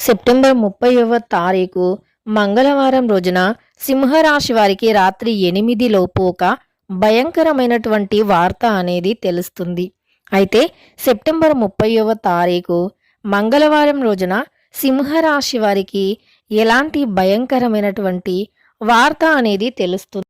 September ముప్పైవ తారీఖు మంగళవారం రోజున సింహరాశి వారికి రాత్రి ఎనిమిది లోపు ఒక భయంకరమైనటువంటి వార్త అనేది తెలుస్తుంది. అయితే సెప్టెంబర్ ముప్పైవ తారీఖు మంగళవారం రోజున సింహరాశి వారికి ఎలాంటి భయంకరమైనటువంటి వార్త అనేది తెలుస్తుంది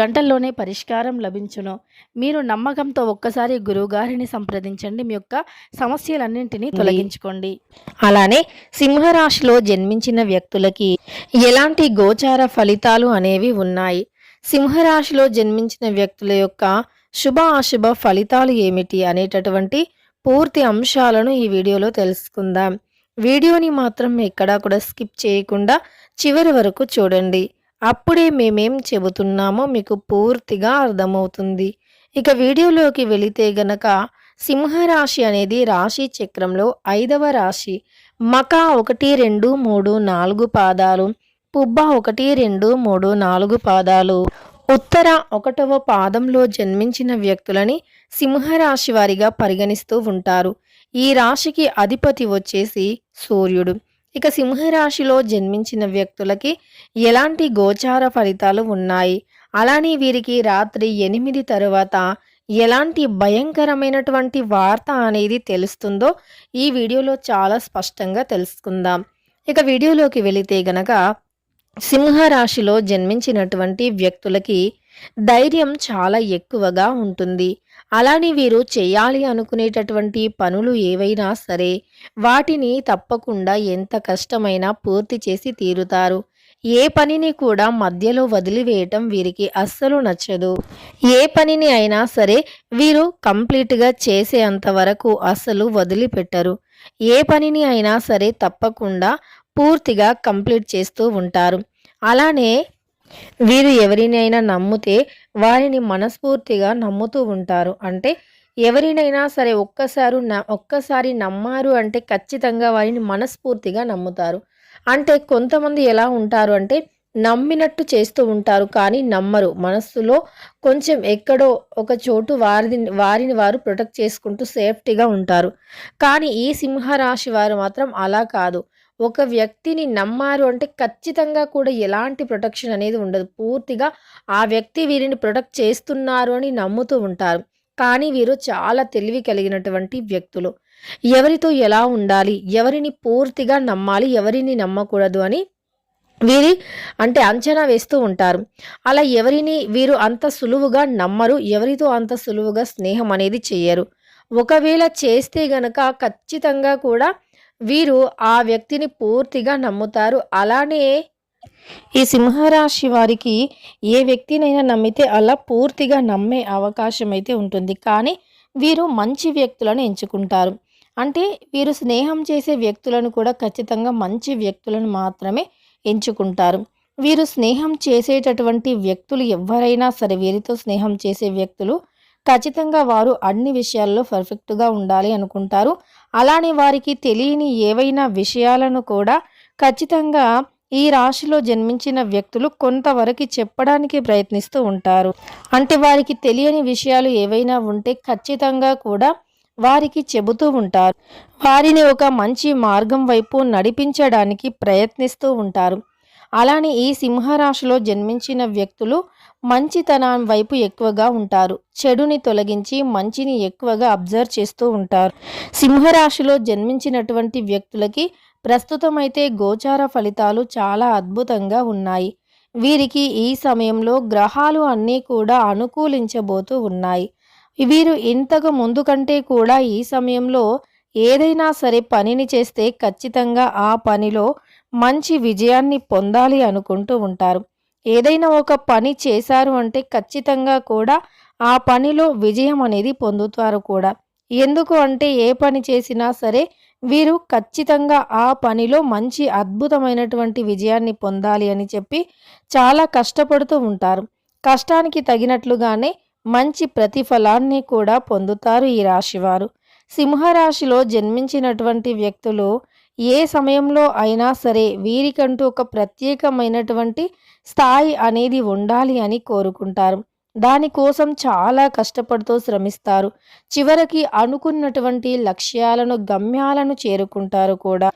గంటల్లోనే పరిష్కారం లభించును. మీరు నమ్మకంతో ఒక్కసారి గురువుగారిని సంప్రదించండి. మీ యొక్క సమస్యలన్నింటినీ తొలగించుకోండి. అలానే సింహరాశిలో జన్మించిన వ్యక్తులకి ఎలాంటి గోచార ఫలితాలు అనేవి ఉన్నాయి? సింహరాశిలో జన్మించిన వ్యక్తుల యొక్క శుభ అశుభ ఫలితాలు ఏమిటి అనేటటువంటి పూర్తి అంశాలను ఈ వీడియోలో తెలుసుకుందాం. వీడియోని మాత్రం ఎక్కడా కూడా స్కిప్ చేయకుండా చివరి వరకు చూడండి. అప్పుడే మేమేం చెబుతున్నామో మీకు పూర్తిగా అర్థమవుతుంది. ఇక వీడియోలోకి వెళితే గనక సింహరాశి అనేది రాశి చక్రంలో ఐదవ రాశి. మక ఒకటి రెండు మూడు నాలుగు పాదాలు. పుబ్బ ఒకటి రెండు మూడు నాలుగు పాదాలు. ఉత్తర ఒకటవ పాదంలో జన్మించిన వ్యక్తులని సింహరాశి వారిగా పరిగణిస్తూ ఉంటారు. ఈ రాశికి అధిపతి వచ్చేసి సూర్యుడు. ఇక సింహరాశిలో జన్మించిన వ్యక్తులకి ఎలాంటి గోచార ఫలితాలు ఉన్నాయి? అలానే వీరికి రాత్రి ఎనిమిది తరువాత ఎలాంటి భయంకరమైనటువంటి వార్త అనేది తెలుస్తుందో ఈ వీడియోలో చాలా స్పష్టంగా తెలుసుకుందాం. ఇక వీడియోలోకి వెళితే గనక సింహరాశిలో జన్మించినటువంటి వ్యక్తులకి ధైర్యం చాలా ఎక్కువగా ఉంటుంది. అలానే వీరు చేయాలి అనుకునేటటువంటి పనులు ఏవైనా సరే వాటిని తప్పకుండా ఎంత కష్టమైనా పూర్తి చేసి తీరుతారు. ఏ పనిని కూడా మధ్యలో వదిలివేయటం వీరికి అస్సలు నచ్చదు. ఏ పనిని అయినా సరే వీరు కంప్లీట్గా చేసేంత వరకు అస్సలు వదిలిపెట్టరు. ఏ పనిని అయినా సరే తప్పకుండా పూర్తిగా కంప్లీట్ చేస్తూ ఉంటారు. అలానే వీరు ఎవరినైనా నమ్మితే వారిని మనస్ఫూర్తిగా నమ్ముతూ ఉంటారు. అంటే ఎవరినైనా సరే ఒక్కసారి న ఒక్కసారి నమ్మారు అంటే ఖచ్చితంగా వారిని మనస్ఫూర్తిగా నమ్ముతారు. అంటే కొంతమంది ఎలా ఉంటారు అంటే నమ్మినట్టు చేస్తూ ఉంటారు కానీ నమ్మరు. మనస్సులో కొంచెం ఎక్కడో ఒక చోటు వారిని వారిని వారు ప్రొటెక్ట్ చేసుకుంటూ సేఫ్టీగా ఉంటారు. కానీ ఈ సింహరాశి వారు మాత్రం అలా కాదు. ఒక వ్యక్తిని నమ్మారు అంటే ఖచ్చితంగా కూడా ఎలాంటి ప్రొటెక్షన్ అనేది ఉండదు. పూర్తిగా ఆ వ్యక్తి వీరిని ప్రొటెక్ట్ చేస్తున్నారు అని నమ్ముతూ ఉంటారు. కానీ వీరు చాలా తెలివి కలిగినటువంటి వ్యక్తులు. ఎవరితో ఎలా ఉండాలి? ఎవరిని పూర్తిగా నమ్మాలి? ఎవరిని నమ్మకూడదు అని వీరి అంటే అంచనా వేస్తూ ఉంటారు. అలా ఎవరిని వీరు అంత సులువుగా నమ్మరు ఎవరితో అంత సులువుగా స్నేహం అనేది చేయరు. ఒకవేళ చేస్తే గనక ఖచ్చితంగా కూడా వీరు ఆ వ్యక్తిని పూర్తిగా నమ్ముతారు. అలానే ఈ సింహరాశి వారికి ఏ వ్యక్తినైనా నమ్మితే అలా పూర్తిగా నమ్మే అవకాశం అయితే ఉంటుంది. కానీ వీరు మంచి వ్యక్తులను ఎంచుకుంటారు. అంటే వీరు స్నేహం చేసే వ్యక్తులను కూడా ఖచ్చితంగా మంచి వ్యక్తులను మాత్రమే ఎంచుకుంటారు. వీరు స్నేహం చేసేటటువంటి వ్యక్తులు ఎవరైనా సరే వీరితో స్నేహం చేసే వ్యక్తులు ఖచ్చితంగా వారు అన్ని విషయాల్లో పర్ఫెక్ట్గా ఉండాలి అనుకుంటారు. అలానే వారికి తెలియని ఏవైనా విషయాలను కూడా ఖచ్చితంగా ఈ రాశిలో జన్మించిన వ్యక్తులు కొంతవరకు చెప్పడానికి ప్రయత్నిస్తూ ఉంటారు. అంటే వారికి తెలియని విషయాలు ఏవైనా ఉంటే ఖచ్చితంగా కూడా వారికి చెబుతూ ఉంటారు. వారిని ఒక మంచి మార్గం వైపు నడిపించడానికి ప్రయత్నిస్తూ ఉంటారు. అలానే ఈ సింహరాశిలో జన్మించిన వ్యక్తులు మంచితనం వైపు ఎక్కువగా ఉంటారు. చెడుని తొలగించి మంచిని ఎక్కువగా అబ్జర్వ్ చేస్తూ ఉంటారు. సింహరాశిలో జన్మించినటువంటి వ్యక్తులకి ప్రస్తుతం అయితే గోచార ఫలితాలు చాలా అద్భుతంగా ఉన్నాయి. వీరికి ఈ సమయంలో గ్రహాలు అన్నీ కూడా అనుకూలించబోతూ ఉన్నాయి. వీరు ఇంతకు ముందు కంటే కూడా ఈ సమయంలో ఏదైనా సరే పనిని చేస్తే ఖచ్చితంగా ఆ పనిలో మంచి విజయాన్ని పొందాలి అనుకుంటూ ఉంటారు. ఏదైనా ఒక పని చేశారు అంటే ఖచ్చితంగా కూడా ఆ పనిలో విజయం అనేది పొందుతారు కూడా. ఎందుకు అంటే ఏ పని చేసినా సరే వీరు ఖచ్చితంగా ఆ పనిలో మంచి అద్భుతమైనటువంటి విజయాన్ని పొందాలి అని చెప్పి చాలా కష్టపడుతూ ఉంటారు. కష్టానికి తగినట్లుగానే మంచి ప్రతిఫలాన్ని కూడా పొందుతారు ఈ రాశివారు. సింహరాశిలో జన్మించినటువంటి వ్యక్తులు ఏ సమయంలో అయినా సరే వీరికంటూ ఒక ప్రత్యేకమైనటువంటి స్థాయి అనేది ఉండాలి అని కోరుకుంటారు. దానికోసం చాలా కష్టపడుతూ శ్రమిస్తారు. చివరికి అనుకున్నటువంటి లక్ష్యాలను గమ్యాలను చేరుకుంటారు కూడా.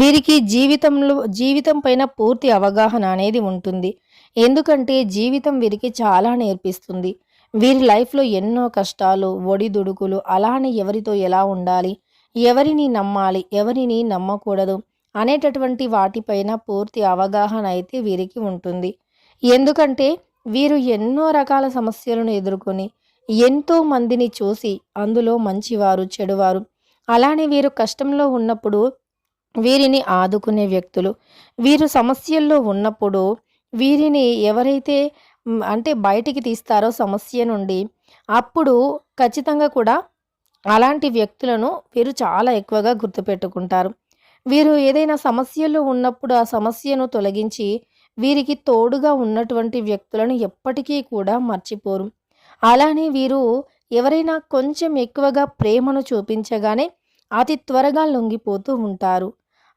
వీరికి జీవితంలో జీవితం పైన పూర్తి అవగాహన అనేది ఉంటుంది. ఎందుకంటే జీవితం వీరికి చాలా నేర్పిస్తుంది. వీరి లైఫ్లో ఎన్నో కష్టాలు ఒడిదుడుకులు అలానే ఎవరితో ఎలా ఉండాలి ఎవరిని నమ్మాలి ఎవరిని నమ్మకూడదు అనేటటువంటి వాటిపైన పూర్తి అవగాహన అయితే వీరికి ఉంటుంది. ఎందుకంటే వీరు ఎన్నో రకాల సమస్యలను ఎదుర్కొని ఎంతో మందిని చూసి అందులో మంచివారు చెడువారు అలానే వీరు కష్టంలో ఉన్నప్పుడు వీరిని ఆదుకునే వ్యక్తులు. వీరు సమస్యల్లో ఉన్నప్పుడు వీరిని ఎవరైతే అంటే బయటికి తీస్తారో సమస్య నుండి అప్పుడు ఖచ్చితంగా కూడా అలాంటి వ్యక్తులను వీరు చాలా ఎక్కువగా గుర్తుపెట్టుకుంటారు. వీరు ఏదైనా సమస్యలు ఉన్నప్పుడు ఆ సమస్యను తొలగించి వీరికి తోడుగా ఉన్నటువంటి వ్యక్తులను ఎప్పటికీ కూడా మర్చిపోరు. అలానే వీరు ఎవరైనా కొంచెం ఎక్కువగా ప్రేమను చూపించగానే అతి త్వరగా లొంగిపోతూ ఉంటారు.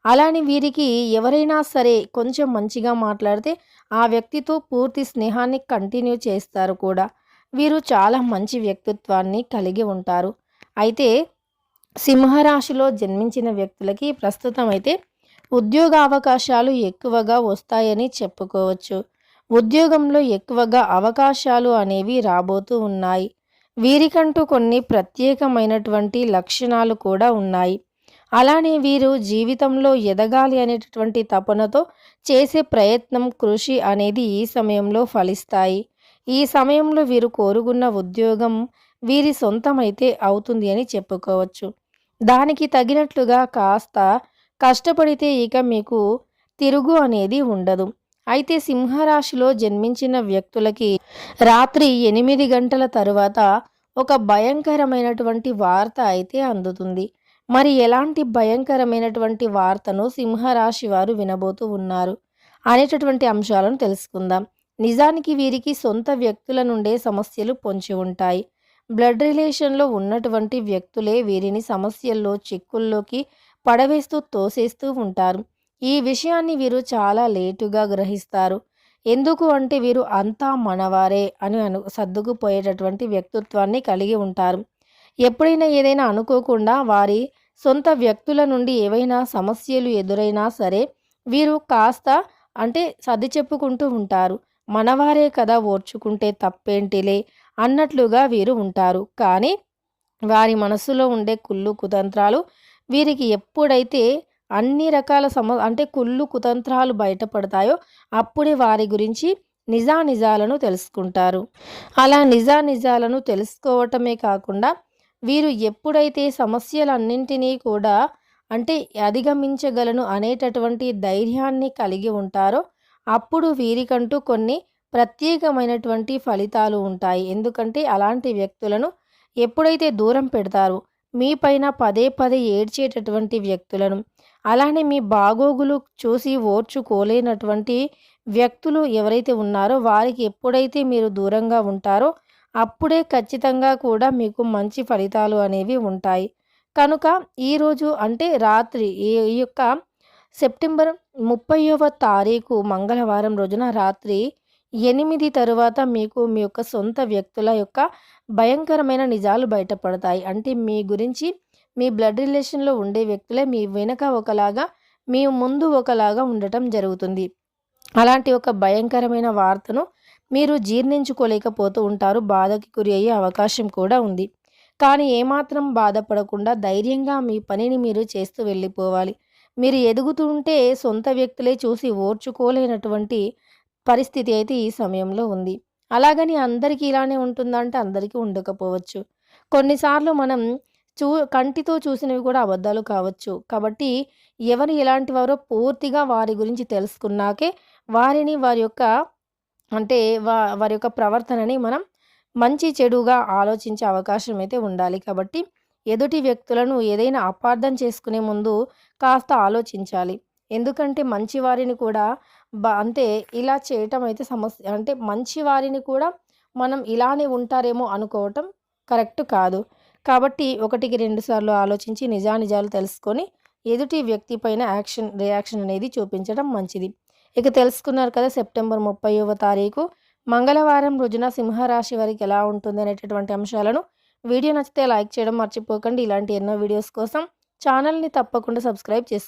అలానే వీరికి ఎవరైనా సరే కొంచెం మంచిగా మాట్లాడితే ఆ వ్యక్తితో పూర్తి స్నేహాన్ని కంటిన్యూ చేస్తారు కూడా. వీరు చాలా మంచి వ్యక్తిత్వాన్ని కలిగి ఉంటారు. అయితే సింహరాశిలో జన్మించిన వ్యక్తులకి ప్రస్తుతం అయితే ఉద్యోగ అవకాశాలు ఎక్కువగా వస్తాయని చెప్పుకోవచ్చు. ఉద్యోగంలో ఎక్కువగా అవకాశాలు అనేవి రాబోతూ ఉన్నాయి. వీరికంటూ కొన్ని ప్రత్యేకమైనటువంటి లక్షణాలు కూడా ఉన్నాయి. అలానే వీరు జీవితంలో ఎదగాలి అనేటటువంటి తపనతో చేసే ప్రయత్నం కృషి అనేది ఈ సమయంలో ఫలిస్తాయి. ఈ సమయంలో వీరు కోరుకున్న ఉద్యోగం వీరి సొంతమైతే అవుతుంది అని చెప్పుకోవచ్చు. దానికి తగినట్లుగా కాస్త కష్టపడితే ఇక మీకు తిరుగు అనేది ఉండదు. అయితే సింహరాశిలో జన్మించిన వ్యక్తులకి రాత్రి ఎనిమిది గంటల తరువాత ఒక భయంకరమైనటువంటి వార్త అయితే అందుతుంది. మరి ఎలాంటి భయంకరమైనటువంటి వార్తను సింహరాశి వారు వినబోతూ ఉన్నారు అనేటటువంటి అంశాలను తెలుసుకుందాం. నిజానికి వీరికి సొంత వ్యక్తుల నుండే సమస్యలు పొంచి ఉంటాయి. బ్లడ్ రిలేషన్లో ఉన్నటువంటి వ్యక్తులే వీరిని సమస్యల్లో చిక్కుల్లోకి పడవేస్తూ తోసేస్తూ ఉంటారు. ఈ విషయాన్ని వీరు చాలా లేటుగా గ్రహిస్తారు. ఎందుకు అంటే వీరు అంతా మనవారే అని అను సర్దుకుపోయేటటువంటి వ్యక్తిత్వాన్ని కలిగి ఉంటారు. ఎప్పుడైనా ఏదైనా అనుకోకుండా వారి సొంత వ్యక్తుల నుండి ఏవైనా సమస్యలు ఎదురైనా సరే వీరు కాస్త అంటే సర్ది చెప్పుకుంటూ ఉంటారు. మనవారే కదా ఓర్చుకుంటే తప్పేంటిలే అన్నట్లుగా వీరు ఉంటారు. కానీ వారి మనసులో ఉండే కుళ్ళు కుతంత్రాలు వీరికి ఎప్పుడైతే అన్ని రకాల సమ అంటే కుళ్ళు కుతంత్రాలు బయటపడతాయో అప్పుడే వారి గురించి నిజానిజాలను తెలుసుకుంటారు. అలా నిజానిజాలను తెలుసుకోవటమే కాకుండా వీరు ఎప్పుడైతే సమస్యలన్నింటినీ కూడా అంటే అధిగమించగలను అనేటటువంటి ధైర్యాన్ని కలిగి ఉంటారో అప్పుడు వీరికంటూ కొన్ని ప్రత్యేకమైనటువంటి ఫలితాలు ఉంటాయి. ఎందుకంటే అలాంటి వ్యక్తులను ఎప్పుడైతే దూరం పెడతారో మీ పైన పదే పదే ఏడ్చేటటువంటి వ్యక్తులను అలానే మీ బాగోగులు చూసి ఓర్చుకోలేనటువంటి వ్యక్తులు ఎవరైతే ఉన్నారో వారికి ఎప్పుడైతే మీరు దూరంగా ఉంటారో అప్పుడే ఖచ్చితంగా కూడా మీకు మంచి ఫలితాలు అనేవి ఉంటాయి. కనుక ఈరోజు అంటే రాత్రి ఈ ఈ యొక్క సెప్టెంబర్ ముప్పైవ తారీఖు మంగళవారం రోజున రాత్రి ఎనిమిది తరువాత మీకు మీ యొక్క సొంత వ్యక్తుల యొక్క భయంకరమైన నిజాలు బయటపడతాయి. అంటే మీ గురించి మీ బ్లడ్ రిలేషన్లో ఉండే వ్యక్తులే మీ వెనక ఒకలాగా మీ ముందు ఒకలాగా ఉండటం జరుగుతుంది. అలాంటి ఒక భయంకరమైన వార్తను మీరు జీర్ణించుకోలేకపోతూ ఉంటారు. బాధకి గురి అయ్యే అవకాశం కూడా ఉంది. కానీ ఏమాత్రం బాధపడకుండా ధైర్యంగా మీ పనిని మీరు చేస్తూ వెళ్ళిపోవాలి. మీరు ఎదుగుతుంటే సొంత వ్యక్తులే చూసి ఓర్చుకోలేనటువంటి పరిస్థితి అయితే ఈ సమయంలో ఉంది. అలాగని అందరికీ ఇలానే ఉంటుందంటే అందరికీ ఉండకపోవచ్చు. కొన్నిసార్లు మనం చూ కంటితో చూసినవి కూడా అబద్ధాలు కావచ్చు. కాబట్టి ఎవరు ఎలాంటి వారో పూర్తిగా వారి గురించి తెలుసుకున్నాకే వారిని వారి యొక్క అంటే వా వారి యొక్క ప్రవర్తనని మనం మంచి చెడుగా ఆలోచించే అవకాశం అయితే ఉండాలి. కాబట్టి ఎదుటి వ్యక్తులను ఏదైనా అపార్థం చేసుకునే ముందు కాస్త ఆలోచించాలి. ఎందుకంటే మంచి వారిని కూడా అంటే ఇలా చేయటం అయితే సమస్య అంటే మంచి వారిని కూడా మనం ఇలానే ఉంటారేమో అనుకోవటం కరెక్ట్ కాదు. కాబట్టి ఒకటికి రెండు సార్లు ఆలోచించి నిజానిజాలు తెలుసుకొని ఎదుటి వ్యక్తి పైన యాక్షన్ రియాక్షన్ అనేది చూపించడం మంచిది. ఇక తెలుసుకున్నారు కదా సెప్టెంబర్ ముప్పైవ తారీఖు మంగళవారం రోజున సింహరాశి వారికి ఎలా ఉంటుంది అనేటటువంటి అంశాలను. వీడియో నచ్చితే లైక్ చేయడం మర్చిపోకండి. ఇలాంటి ఎన్నో వీడియోస్ కోసం ఛానల్ని తప్పకుండా సబ్స్క్రైబ్ చేసుకోండి